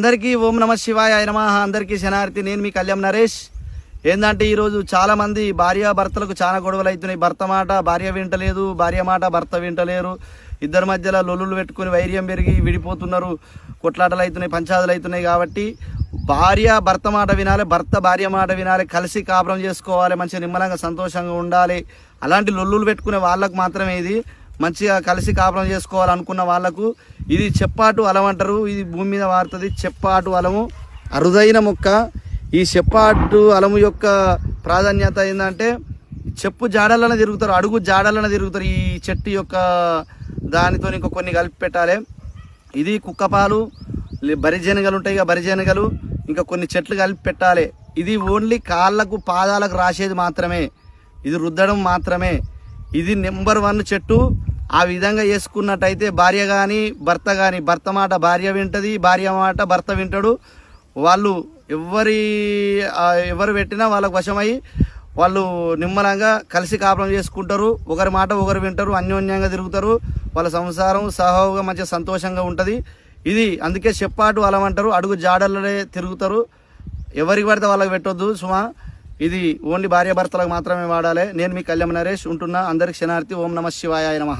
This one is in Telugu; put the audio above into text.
అందరికీ ఓం నమ శివాయ నమ. అందరికీ శనార్థి నేను మీ కళ్యాణ్ నరేష్. ఏంటంటే ఈరోజు చాలామంది భార్య భర్తలకు చాలా గొడవలు అవుతున్నాయి భర్త మాట భార్య వింటలేదు భార్య మాట భర్త వింటలేరు. ఇద్దరి మధ్యలో లొల్లులు పెట్టుకుని వైర్యం పెరిగి విడిపోతున్నారు. కొట్లాటలు అవుతున్నాయి పంచాదులు అవుతున్నాయి కాబట్టి భార్య భర్త మాట వినాలి భర్త భార్య మాట వినాలి కలిసి కాపురం చేసుకోవాలి మంచిగా నిమ్మలంగా సంతోషంగా ఉండాలి. అలాంటి లొల్లులు పెట్టుకునే వాళ్ళకు మాత్రమే ఇది. మంచిగా కలిసి కాపురం చేసుకోవాలనుకున్న వాళ్ళకు ఇది చెప్పాటు అలం అంటారు. ఇది భూమి మీద వారుతుంది చెప్పాటు అలము. అరుదైన మొక్క. ఈ చెప్పాటు అలము యొక్క ప్రాధాన్యత ఏంటంటే చెప్పు జాడలన తిరుగుతారు అడుగు జాడలన తిరుగుతారు ఈ చెట్టు యొక్క దానితో ఇంకా కొన్ని కలిపి పెట్టాలి. ఇది కుక్కపాలు బరిజనగలు ఉంటాయి ఇక బరిజనగలు ఇంకా కొన్ని చెట్లు కలిపి పెట్టాలి. ఇది ఓన్లీ కాళ్ళకు పాదాలకు రాసేది మాత్రమే. ఇది రుద్దడం మాత్రమే. ఇది నెంబర్ వన్ చెట్టు. ఆ విధంగా వేసుకున్నట్టయితే భార్య కానీ భర్త కానీ భర్త మాట భార్య వింటది భార్య మాట భర్త వింటాడు. వాళ్ళు ఎవరి ఎవరు పెట్టినా వాళ్ళకు వశమై వాళ్ళు నిమ్మలంగా కలిసి కాపురం చేసుకుంటారు. ఒకరి మాట ఒకరు వింటారు అన్యోన్యంగా తిరుగుతారు. వాళ్ళ సంసారం సహోగా మంచిగా సంతోషంగా ఉంటుంది. ఇది అందుకే చెప్పాటు అలమంటారు అడుగు జాడలనే తిరుగుతారు. ఎవరికి పడితే వాళ్ళకి పెట్టొద్దు సుమా. ఇది ఓన్లీ భార్యాభర్తలకు మాత్రమే వాడాలి. నేను మీ కళ్యాణ్ నరేష్ ఉంటున్నా. అందరికి శనార్థి ఓం నమ శివాయ నమ.